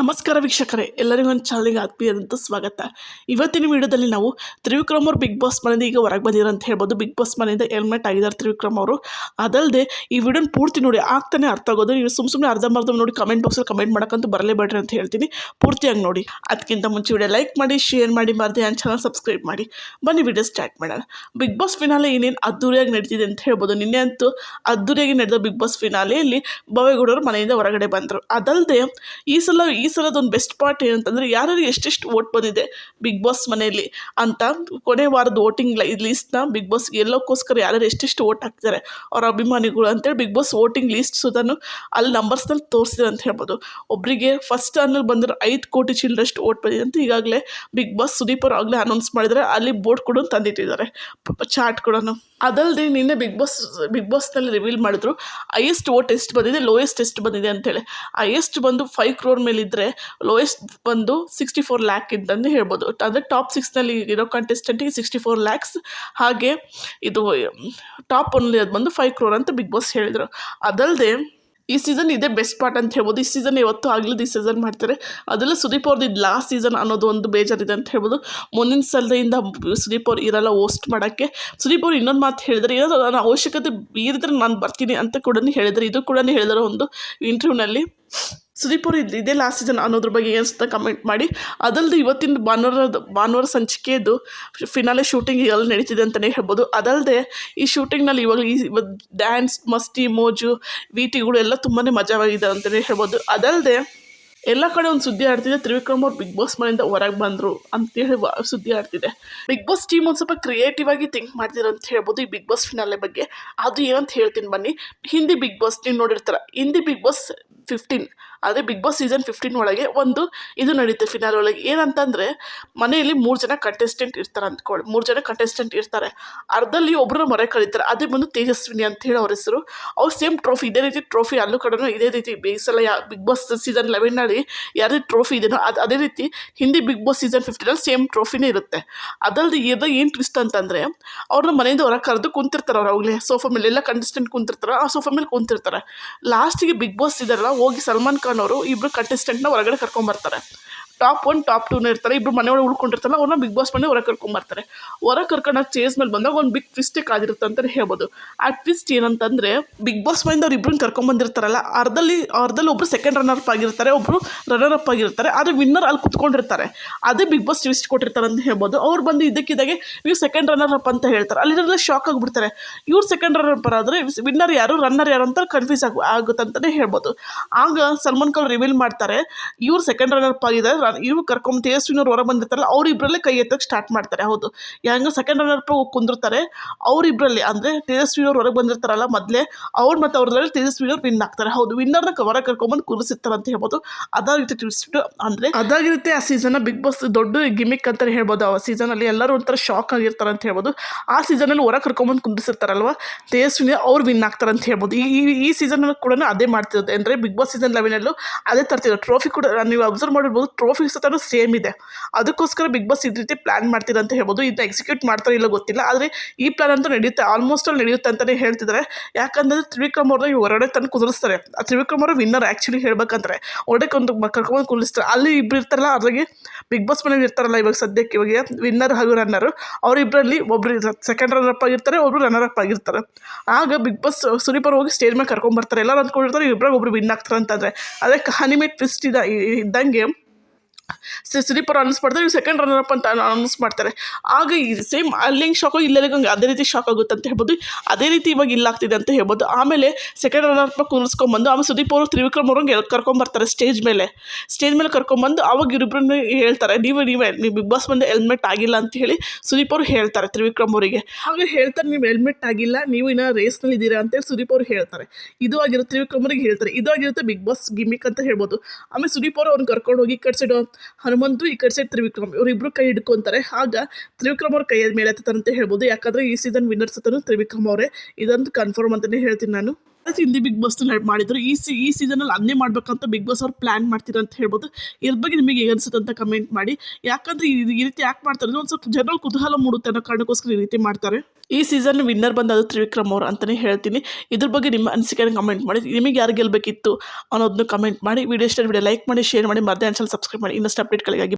ನಮಸ್ಕಾರ ವೀಕ್ಷಕರೇ, ಎಲ್ಲರಿಗೂ ಒಂದು ಚಾನಲ್ಗೆ ಆತ್ಮೀಯದಂತ ಸ್ವಾಗತ. ಇವತ್ತಿನ ವಿಡಿಯೋದಲ್ಲಿ ನಾವು ತ್ರಿವಿಕ್ರಮ್ ಅವರು ಬಿಗ್ ಬಾಸ್ ಮನೆಯಿಂದ ಈಗ ಹೊರಗೆ ಬಂದಿರೋ ಅಂತ ಹೇಳ್ಬೋದು. ಬಿಗ್ ಬಾಸ್ ಮನೆಯಿಂದ ಹೆಲ್ಮೆಟ್ ಆಗಿದ್ದಾರೆ ತ್ರಿವಿಕ್ರಮ್ ಅವರು. ಅದಲ್ಲದೆ ಈ ವಿಡಿಯೋನ ಪೂರ್ತಿ ನೋಡಿ, ಆಗ್ತಾನೆ ಅರ್ಥ ಆಗೋದು. ನೀವು ಸುಮ್ಮ ಸುಮ್ಮನೆ ಅರ್ಧಂಬರ್ಧ ನೋಡಿ ಕಮೆಂಟ್ ಬಾಕ್ಸಲ್ಲಿ ಕಮೆಂಟ್ ಮಾಡೋಕ್ಕಂತೂ ಬರಲೇಬೇಡ್ರಿ ಅಂತ ಹೇಳ್ತೀನಿ. ಪೂರ್ತಿಯಾಗಿ ನೋಡಿ. ಅದಕ್ಕಿಂತ ಮುಂಚೆ ವಿಡಿಯೋ ಲೈಕ್ ಮಾಡಿ ಶೇರ್ ಮಾಡಿ, ಮರದೆ ಆ್ಯಂಡ್ ಚಾನಲ್ ಸಬ್ಸ್ಕ್ರೈಬ್ ಮಾಡಿ. ಬನ್ನಿ ವಿಡಿಯೋ ಸ್ಟಾರ್ಟ್ ಮಾಡೋಣ. ಬಿಗ್ ಬಾಸ್ ಫಿನಾಲೆ ಏನೇನು ಅದ್ದೂರಿಯಾಗಿ ನಡೀತಿದೆ ಅಂತ ಹೇಳ್ಬೋದು. ನಿನ್ನೆ ಅಂತೂ ಅದ್ದೂರಿಯಾಗಿ ನಡೆದ ಬಿಗ್ ಬಾಸ್ ಫಿನಾಲೆಯಲ್ಲಿ ಬವೇಗೌಡರು ಮನೆಯಿಂದ ಹೊರಗಡೆ ಬಂದರು. ಅದಲ್ಲದೆ ಈ ಸಲ ಈ ಸಲದೊಂದು ಬೆಸ್ಟ್ ಪಾರ್ಟ್ ಏನಂತಂದರೆ, ಯಾರ್ಯಾರಿಗೆ ಎಷ್ಟೆಷ್ಟು ಓಟ್ ಬಂದಿದೆ ಬಿಗ್ ಬಾಸ್ ಮನೆಯಲ್ಲಿ ಅಂತ ಕೊನೆ ವಾರದ ವೋಟಿಂಗ್ ಲೀಸ್ಟ್ನ ಬಿಗ್ ಬಾಸ್ಗೆ ಎಲ್ಲೋಕ್ಕೋಸ್ಕರ ಯಾರ್ಯಾರು ಎಷ್ಟೆಷ್ಟು ಓಟ್ ಹಾಕ್ತಾರೆ, ಅವರ ಅಭಿಮಾನಿಗಳು ಅಂತೇಳಿ ಬಿಗ್ ಬಾಸ್ ವೋಟಿಂಗ್ ಲೀಸ್ಟ್ ಸುದನ್ನು ಅಲ್ಲಿ ನಂಬರ್ಸ್ನಲ್ಲಿ ತೋರಿಸಿದೆ ಅಂತ ಹೇಳ್ಬೋದು. ಒಬ್ಬರಿಗೆ ಫಸ್ಟ್ ಅನ್ನಲ್ಲಿ ಬಂದಿರೋ ಐದು ಕೋಟಿ ಚಿಲ್ಲರಷ್ಟು ಓಟ್ ಬಂದಿದೆ ಅಂತ ಈಗಾಗಲೇ ಬಿಗ್ ಬಾಸ್ ಸುದೀಪ್ ಅವರು ಆಗಲೇ ಅನೌನ್ಸ್ ಮಾಡಿದರೆ ಅಲ್ಲಿ ಬೋರ್ಡ್ ಕೂಡ ತಂದಿಟ್ಟಿದ್ದಾರೆ ಚಾರ್ಟ್ ಕೂಡ ಅದಲ್ಲದೆ ನಿನ್ನೆ ಬಿಗ್ ಬಾಸ್ ಬಿಗ್ ಬಾಸ್ನಲ್ಲಿ ರಿವೀಲ್ ಮಾಡಿದ್ರು ಹೈಯೆಸ್ಟ್ ಓಟ್ ಎಷ್ಟು ಬಂದಿದೆ ಲೋಯೆಸ್ಟ್ ಎಷ್ಟು ಬಂದಿದೆ ಅಂತೇಳಿ ಹೈಯೆಸ್ಟ್ ಬಂದು ಫೈವ್ ಕ್ರೋರ್ ಮೇಲಿದ್ದರೆ ಲೋಯೆಸ್ಟ್ ಬಂದು ಸಿಕ್ಸ್ಟಿ ಫೋರ್ ಲ್ಯಾಕ್ ಇದ್ದಂತ ಹೇಳ್ಬೋದು ಅಂದರೆ ಟಾಪ್ ಸಿಕ್ಸ್ನಲ್ಲಿ ಇರೋ ಕಂಟೆಸ್ಟೆಂಟಿಗೆ ಸಿಕ್ಸ್ಟಿ ಫೋರ್ ಲ್ಯಾಕ್ಸ್ ಹಾಗೆ ಇದು ಟಾಪ್ ಒನ್ಲಿ ಅದು ಬಂದು ಫೈವ್ ಕ್ರೋರ್ ಅಂತ ಬಿಗ್ ಬಾಸ್ ಹೇಳಿದರು. ಅದಲ್ಲದೆ ಈ ಸೀಸನ್ ಇದೇ ಬೆಸ್ಟ್ ಪಾರ್ಟ್ ಅಂತ ಹೇಳ್ಬೋದು. ಈ ಸೀಸನ್ ಯಾವತ್ತೂ ಆಗಲಿದ್ದು ಈ ಸೀಸನ್ ಮಾಡ್ತಾರೆ. ಅದೆಲ್ಲ ಸುದೀಪ್ ಅವ್ರದ್ದು ಇದು ಲಾಸ್ಟ್ ಸೀಸನ್ ಅನ್ನೋದು ಒಂದು ಬೇಜಾರಿದೆ ಅಂತ ಹೇಳ್ಬೋದು. ಮುಂದಿನ ಸಲದಿಂದ ಸುದೀಪ್ ಅವ್ರು ಇರಲ್ಲ ಹೋಸ್ಟ್ ಮಾಡೋಕ್ಕೆ. ಸುದೀಪ್ ಅವ್ರು ಇನ್ನೊಂದು ಮಾತು ಹೇಳಿದರೆ. ಏನಾದರೂ ನನ್ನ ಅವಶ್ಯಕತೆ ಬೀರಿದ್ರೆ ನಾನು ಬರ್ತೀನಿ ಅಂತ ಕೂಡ ಹೇಳಿದರೆ. ಇದು ಕೂಡ ಹೇಳಿದರು ಒಂದು ಇಂಟರ್ವ್ಯೂನಲ್ಲಿ ಸುದೀಪ್ ಅವರು ಇದು ಇದೇ ಲಾಸ್ಟ್ ಸೀಸನ್ ಅನ್ನೋದ್ರ ಬಗ್ಗೆ ಅನಿಸುತ್ತೆ ಕಮೆಂಟ್ ಮಾಡಿ. ಅದಲ್ಲದೆ ಇವತ್ತಿನ ಭಾನುವಾರದ ಭಾನುವಾರ ಸಂಚಿಕೆಯದು ಫಿನಾಲೆ ಶೂಟಿಂಗ್ ಎಲ್ಲಿ ನಡೀತಿದೆ ಅಂತಲೇ ಹೇಳ್ಬೋದು. ಅದಲ್ಲದೆ ಈ ಶೂಟಿಂಗ್ನಲ್ಲಿ ಇವಾಗ ಈ ಡ್ಯಾನ್ಸ್ ಮಸ್ತಿ, ಮೋಜು ವೀಟಿಗಳು ಎಲ್ಲ ತುಂಬಾ ಮಜಾವಾಗಿದೆ ಅಂತಲೇ ಹೇಳ್ಬೋದು. ಅದಲ್ಲದೆ ಎಲ್ಲ ಕಡೆ ಒಂದು ಸುದ್ದಿ ಆಡ್ತಿದೆ. ತ್ರಿವಿಕ್ರಮ್ ಅವ್ರು ಬಿಗ್ ಬಾಸ್ ಮನೆಯಿಂದ ಹೊರಗೆ ಬಂದರು ಅಂತೇಳಿ ಸುದ್ದಿ ಆಡ್ತಿದೆ. ಬಿಗ್ ಬಾಸ್ ಟೀಮ್ ಒಂದು ಸ್ವಲ್ಪ ಕ್ರಿಯೇಟಿವ್ ಆಗಿ ಥಿಂಕ್ ಮಾಡ್ತಿದ್ರು ಅಂತ ಹೇಳ್ಬೋದು ಈ ಬಿಗ್ ಬಾಸ್ ಫಿನಾಲೆ ಬಗ್ಗೆ. ಅದು ಏನಂತ ಹೇಳ್ತೀನಿ ಬನ್ನಿ. ಹಿಂದಿ ಬಿಗ್ ಬಾಸ್ ನೀವು ನೋಡಿರ್ತಾರೆ. ಹಿಂದಿ ಬಿಗ್ ಬಾಸ್ ಫಿಫ್ಟೀನ್ ಅದೇ ಬಿಗ್ ಬಾಸ್ ಸೀಸನ್ ಫಿಫ್ಟೀನ್ ಒಳಗೆ ಒಂದು ಇದು ನಡೆಯುತ್ತೆ ಫಿನಾಲ್ ಒಳಗೆ. ಏನಂತಂದರೆ, ಮನೆಯಲ್ಲಿ ಮೂರು ಜನ ಕಂಟೆಸ್ಟೆಂಟ್ ಇರ್ತಾರೆ ಅಂದ್ಕೊಳ್ಳಿ ಮೂರು ಜನ ಕಂಟೆಸ್ಟೆಂಟ್ ಇರ್ತಾರೆ. ಅರ್ಧದಲ್ಲಿ ಒಬ್ಬರನ್ನ ಮೊರೆ ಕಳೀತಾರೆ ಅದೇ ಬಂದು ತೇಜಸ್ವಿನಿ ಅಂತ ಹೇಳಿ ಅವ್ರ ಹೆಸರು. ಅವ್ರು ಸೇಮ್ ಟ್ರೋಫಿ ಇದೇ ರೀತಿ ಟ್ರೋಫಿ ಅಲ್ಲೂ ಕಡೆನೂ ಇದೇ ರೀತಿ ಈ ಸಲ ಯಾ ಬಿಗ್ ಬಾಸ್ ಸೀಸನ್ ಲೆವೆನ್ನಲ್ಲಿ ಯಾರೇ ಟ್ರೋಫಿ ಇದೆಯೋ ಅದು, ಅದೇ ರೀತಿ ಹಿಂದಿ ಬಿಗ್ ಬಾಸ್ ಸೀಸನ್ ಫಿಫ್ಟೀನಲ್ಲಿ ಸೇಮ್ ಟ್ರೋಫಿನೇ ಇರುತ್ತೆ. ಅದಲ್ಲದೆ ಇದು ಏನು ಟ್ವಿಸ್ಟ್ ಅಂತಂದರೆ, ಅವ್ರನ್ನ ಮನೆಯಿಂದ ಹೊರ ಕರೆದು ಕುಂತಿರ್ತಾರೆ ಅವ್ರು ಅವಾಗಲೇ ಸೋಫಾ ಮೇಲೆ ಎಲ್ಲ ಕಂಟೆಸ್ಟೆಂಟ್ ಕುಂತಿರ್ತಾರೆ. ಆ ಸೋಫಾ ಮೇಲೆ ಕುಂತಿರ್ತಾರೆ. ಲಾಸ್ಟಿಗೆ ಬಿಗ್ ಬಾಸ್ ಇದಾರಲ್ಲ ಹೋಗಿ ಸಲ್ಮಾನ್ ಖಾನ್ ಅವರು ಇಬ್ಬರು ಕಂಟೆಸ್ಟೆಂಟ್ನ ಹೊರಗಡೆ ಕರ್ಕೊಂಬರ್ತಾರೆ ಟಾಪ್ ಒನ್, ಟಾಪ್ ಟೂನ ಇರ್ತಾರೆ. ಇಬ್ಬರು ಮನೆಯೊಳಗೆ ಉಳ್ಕೊಂಡಿರ್ತಾರಲ್ಲ, ಅವ್ರನ್ನ ಬಿಗ್ ಬಾಸ್ ಮನೆ ಹೊರಗೆ ಕರ್ಕೊಂಬರ್ತಾರೆ ಹೊರಗೆ ಕರ್ಕೊಂಡು ಚೇಸ್ ಮೇಲೆ ಬಂದಾಗ ಒಂದು ಬಿಗ್ ಟ್ವಿಸ್ಟೇ ಆಗಿರುತ್ತೆ ಅಂತಲೇ ಹೇಳ್ಬೋದು. ಆ ಟ್ವಿಸ್ಟ್ ಏನಂತಂದರೆ, ಬಿಗ್ ಬಾಸ್ ಮನೆಯಿಂದ ಅವ್ರು ಇಬ್ಬರನ್ನ ಕರ್ಕೊಂಬಂದಿರ್ತಾರಲ್ಲ ಅರ್ಧಲ್ಲಿ ಅರ್ಧಲ್ಲಿ ಒಬ್ಬರು ಸೆಕೆಂಡ್ ರನ್ನರ್ ಅಪ್ ಆಗಿರ್ತಾರೆ ಒಬ್ಬರು ರನ್ನರ್ ಅಪ್ ಆಗಿರ್ತಾರೆ, ಆದರೆ ವಿನ್ನರ್ ಅಲ್ಲಿ ಕುತ್ಕೊಂಡಿರ್ತಾರೆ. ಅದೇ ಬಿಗ್ ಬಾಸ್ ಟ್ವಿಸ್ಟ್ ಕೊಟ್ಟಿರ್ತಾರೆ ಅಂತ ಹೇಳ್ಬೋದು. ಅವ್ರು ಬಂದು ಇದಕ್ಕಿದ್ದಾಗೆ ನೀವು ಸೆಕೆಂಡ್ ರನ್ನರ್ ಅಪ್ ಅಂತ ಹೇಳ್ತಾರೆ. ಅಲ್ಲಿರೋರೆಲ್ಲ ಶಾಕ್ ಆಗಿಬಿಡ್ತಾರೆ. ಇವ್ರು ಸೆಕೆಂಡ್ ರನ್ನರ್ ಅಪ್ ಆದರೆ ವಿನ್ನರ್ ಯಾರು ರನ್ನರ್ ಯಾರು ಅಂತ ಕನ್ಫ್ಯೂಸ್ ಆಗ, ಆಗುತ್ತೆ ಅಂತಲೇ ಹೇಳ್ಬೋದು. ಆಗ ಸಲ್ಮಾನ್ ಖಾನ್ ರಿವೀಲ್ ಮಾಡ್ತಾರೆ, ಇವ್ರು ಸೆಕೆಂಡ್ ರನ್ನರ್ ಅಪ್ ಆಗಿದ್ದಾರೆ ಇವ್ರು ಕರ್ಕೊಂಡ್ ತೇಜಸ್ವಿನವ್ರು ಹೊರ ಬಂದಿರ್ತಾರಲ್ಲ ಅವರಿಬ್ಬರಲ್ಲೇ ಕೈ ಎತ್ತಕ್ಕೆ ಸ್ಟಾರ್ಟ್ ಮಾಡ್ತಾರೆ. ಹೌದು. ಹೆಂಗೆ ಸೆಕೆಂಡ್ ರನ್ನರ್ ಹೋಗಿ ಕುಂದಿರ್ತಾರೆ ಅವರಿಬ್ಬರಲ್ಲಿ ಅಂದರೆ ತೇಜಸ್ವಿನವ್ರು ಹೊರಗೆ ಬಂದಿರ್ತಾರಲ್ಲ ಮೊದಲೇ, ಅವ್ರು ಮತ್ತು ಅವ್ರದ್ರಲ್ಲಿ ತೇಜಸ್ವಿನವ್ರು ವಿನ್ ಆಗ್ತಾರೆ. ಹೌದು ವಿನ್ನರ್ನ ಹೊರ ಕರ್ಕೊಂಬಂದು ಕೂರಿಸಿರ್ತಾರೆ ಅಂತ ಹೇಳ್ಬೋದು. ಅದಾಗಿರುತ್ತೆ ಟ್ವಿಸ್ಟ್ ಅಂದರೆ ಅದಾಗಿರುತ್ತೆ ಆ ಸೀಸನ್ನ ಬಿಗ್ ಬಾಸ್ ದೊಡ್ಡ ಗಿಮಿಕ್ ಅಂತ ಹೇಳ್ಬೋದು. ಆ ಸೀಸನಲ್ಲಿ ಎಲ್ಲರೂ ಒಂಥರ ಶಾಕ್ ಆಗಿರ್ತಾರೆ ಅಂತ ಹೇಳ್ಬೋದು. ಆ ಸೀಸನಲ್ಲಿ ಹೊರ ಕರ್ಕೊಂಬಂದು ಕುಂದಿಸಿರ್ತಾರಲ್ವ ತೇಜಸ್ವಿನಿ ಅವ್ರು ವಿನ್ ಆಗ್ತಾರೆ ಅಂತ ಹೇಳ್ಬೋದು. ಈ, ಈ- ಸೀಸನ್ ಕೂಡ ಅದೇ ಮಾಡ್ತಿರೋದು. ಅಂದರೆ ಬಿಗ್ ಬಾಸ್ ಸೀಸನ್ ಲೆವೆನಲ್ಲೂ ಅದೇ ತರ್ತಿರೋ ಟ್ರೋಫಿ ಕೂಡ ನೀವು ಅಬ್ಸರ್ವ್ ಮಾಡಿರ್ಬೋದು ಟ್ರೋಫಿ ಸತನೂ ಸೇಮ್ ಇದೆ. ಅದಕ್ಕೋಸ್ಕರ ಬಿಗ್ ಬಾಸ್ ಇದ ರೀತಿ ಪ್ಲ್ಯಾನ್ ಮಾಡ್ತೀರಾ ಅಂತ ಹೇಳ್ಬೋದು. ಇದನ್ನ ಎಕ್ಸಿಕ್ಯೂಟ್ ಮಾಡ್ತಾರೆ ಇಲ್ಲ ಗೊತ್ತಿಲ್ಲ. ಆದರೆ ಈ ಪ್ಲ್ಯಾನ್ ಅಂತೂ ನಡೆಯುತ್ತೆ. ಆಲ್ಮೋಸ್ಟ್ ಅಲ್ಲಿ ನಡೆಯುತ್ತೆ ಅಂತಲೇ ಹೇಳ್ತಿದ್ದಾರೆ ಯಾಕಂದರೆ ತ್ರಿವಿಕ್ರಮ್ ಅವ್ರನ್ನ ಹೊರಗಡೆ ತಂದು ಕುದುರಿಸ್ತಾರೆ. ಆ ತ್ರಿವಿಕ್ರಮ್ ಅವರು ವಿನ್ನರ್ ಆ್ಯಕ್ಚುಲಿ ಹೇಳ್ಬೇಕಂದ್ರೆ. ಒಂದು ಕರ್ಕೊಂಡು ಕುದಿಸ್ತಾರೆ ಅಲ್ಲಿ ಇಬ್ಬರು ಇರ್ತಾರಲ್ಲ, ಅದ್ರಾಗೆ ಬಿಗ್ ಬಾಸ್ ಮನೇಲಿ ಇರ್ತಾರಲ್ಲ ಇವಾಗ ಸದ್ಯಕ್ಕೆ ಇವಾಗ ವಿನ್ನರ್ ಹಾಗೂ ರನ್ನರು ಅವರಿಬ್ಬರಲ್ಲಿ ಒಬ್ಬರು ಸೆಕೆಂಡ್ ರನ್ನರ್ ಅಪ್ ಆಗಿರ್ತಾರೆ ಒಬ್ಬರು ರನ್ನರ್ ಅಪ್ ಆಗಿರ್ತಾರೆ. ಆಗ ಬಿಗ್ ಬಾಸ್ ಸುನೀಪರ್ ಹೋಗಿ ಸ್ಟೇಜ್ ಮೇಲೆ ಕರ್ಕೊಂಡ್ಬರ್ತಾರೆ ಎಲ್ಲರೂ ಅಂದ್ಕೊಂಡಿರ್ತಾರೆ ಇಬ್ಬರಾಗ ಒಬ್ಬರು ವಿನ್ ಆಗ್ತಾರೆ ಅಂತಂದರೆ ಅದೇ ಕಹಾನಿ ಫಿಸ್ಟ್ ಟ್ವಿಸ್ಟ್ ಇದೆ ಇದ್ದಂಗೆ ಸ- ಸುದೀಪ್ ಮಾಡ್ತಾರೆ, ಇವ್ರು ಸೆಕೆಂಡ್ ರನ್ನರ್ ಅಪ್ ಅಂತ ಅನೌನ್ಸ್ ಮಾಡ್ತಾರೆ. ಆಗ ಈ ಸೇಮ್ ಅಲ್ಲಿ ಹೆಂಗೆ ಶಾಕ್ ಇಲ್ಲೆಲ್ಲಿಗೆ ಹಂಗೆ ಅದೇ ರೀತಿ ಶಾಕ್ ಆಗುತ್ತೆ ಅಂತ ಹೇಳ್ಬೋದು. ಅದೇ ರೀತಿ ಇವಾಗ ಇಲ್ಲ ಆಗ್ತಿದೆ ಅಂತ ಹೇಳ್ಬೋದು. ಆಮೇಲೆ ಸೆಕೆಂಡ್ ರನ್ನರ್ ಅಪ್ ಬಂದು, ಆಮೇಲೆ ಸುದೀಪ್ ಅವರು ತ್ರಿವಿಕ್ರಮ್ ಅವ್ರಂಗೆ ಕರ್ಕೊಂಬರ್ತಾರೆ ಸ್ಟೇಜ್ ಮೇಲೆ. ಸ್ಟೇಜ್ ಮೇಲೆ ಕರ್ಕೊಂಬಂದು ಅವಾಗ ಇವ್ರಿಬ್ರನ್ನ ಹೇಳ್ತಾರೆ, ನೀವು, ನೀವೇ, ನೀವು ಬಿಗ್ ಬಾಸ್ ಬಂದು ಹೆಲ್ಮೆಟ್ ಆಗಿಲ್ಲ ಅಂತ ಹೇಳಿ ಸುದೀಪ್ ಅವರು ಹೇಳ್ತಾರೆ ತ್ರಿವಿಕ್ರಮ್ ಅವರಿಗೆ. ಹಾಗೆ ಹೇಳ್ತಾರೆ, ನೀವು ಹೆಲ್ಮೆಟ್ ಆಗಿಲ್ಲ, ನೀವು ಇನ್ನೂ ರೇಸ್ನಲ್ಲಿ ಇದ್ದೀರಾ? ಅಂತೇಳಿ ಸುದೀಪ್ ಅವರು ಹೇಳ್ತಾರೆ. ಇದು ಆಗಿರುತ್ತೆ ತ್ರಿವಿಕ್ರಮ್ ಅವ್ರಿಗೆ ಹೇಳ್ತಾರೆ. ಇದು ಆಗಿರುತ್ತೆ ಬಿಗ್ ಬಾಸ್ ಗಿಮಿಕ್ ಅಂತ ಹೇಳ್ಬೋದು. ಆಮೇಲೆ ಸುದೀಪ್ ಅವರು ಅವ್ನು ಕರ್ಕೊಂಡು ಹೋಗಿ ಕಟ್ಸಿಡೋ ಹನುಮಂತು ಈ ಕಡೆ ಸೈಡ್ ತ್ರಿವಿಕ್ರಮ್ ಇವರಿಬ್ಬರು ಕೈ ಹಿಡ್ಕೊಂತಾರೆ. ಆಗ ತ್ರಿವಿಕ್ರಮ್ ಅವ್ರ ಕೈಯ ಮೇಲೆ ಹತ್ತಂತ ಹೇಳ್ಬೋದು. ಯಾಕಂದರೆ ಈ ಸೀಸನ್ ವಿನ್ನರ್ಸ್ ಹತ್ತನು ತ್ರಿವಿಕ್ರಮ್ ಅವರೇ. ಇದಂತ ಕನ್ಫರ್ಮ್ ಅಂತಲೇ ಹೇಳ್ತೀನಿ ನಾನು. ಹಿಂದಿ ಬಿಗ್ ಬಾಸ್ ಮಾಡಿದ್ರು. ಈ ಸಿ ಈ ಸೀಸನಲ್ಲಿ ಅದನ್ನೇ ಮಾಡ್ಬೇಕಂತ ಬಿಗ್ ಬಾಸ್ ಅವ್ರು ಪ್ಲಾನ್ ಮಾಡ್ತೀರಾ ಅಂತ ಹೇಳ್ಬೋದು. ಇದ್ರ ಬಗ್ಗೆ ನಿಮಗೆ ಅನ್ಸುತ್ತೆ ಅಂತ ಕಮೆಂಟ್ ಮಾಡಿ. ಯಾಕಂದ್ರೆ ಈ ರೀತಿ ಯಾಕೆ ಮಾಡ್ತಾರೆ ಒಂದು ಸ್ವಲ್ಪ ಜನರಲ್ ಕುತೂಹಲ ಮೂಡುತ್ತೆ ಅನ್ನೋ ಕಾರಣಕ್ಕೋಸ್ಕರ ಈ ರೀತಿ ಮಾಡ್ತಾರೆ. ಈ ಸೀಸನ್ ವಿನ್ನರ್ ಬಂದದ್ದು ತ್ರಿವಿಕ್ರಮ್ ಅವ್ರು ಅಂತಲೇ ಹೇಳ್ತೀನಿ. ಇದ್ರ ಬಗ್ಗೆ ನಿಮ್ಮ ಅನಿಸಿಕೆ ಕಮೆಂಟ್ ಮಾಡಿ. ನಿಮಗೆ ಯಾರು ಗೆಲ್ಲಬೇಕಿತ್ತು ಅನ್ನೋದನ್ನು ಕಮೆಂಟ್ ಮಾಡಿ. ವಿಡಿಯೋ ಇಷ್ಟ ವಿಡಿಯೋ ಲೈಕ್ ಮಾಡಿ ಶೇರ್ ಮಾಡಿ. ಮರ್ದೆ ಅನ್ಸಲ್ ಸಬ್ಸ್ಕ್ರೈಬ್ ಮಾಡಿ. ಇನ್ನಷ್ಟು ಅಪ್ಡೇಟ್ಗಳಿಗಾಗಿ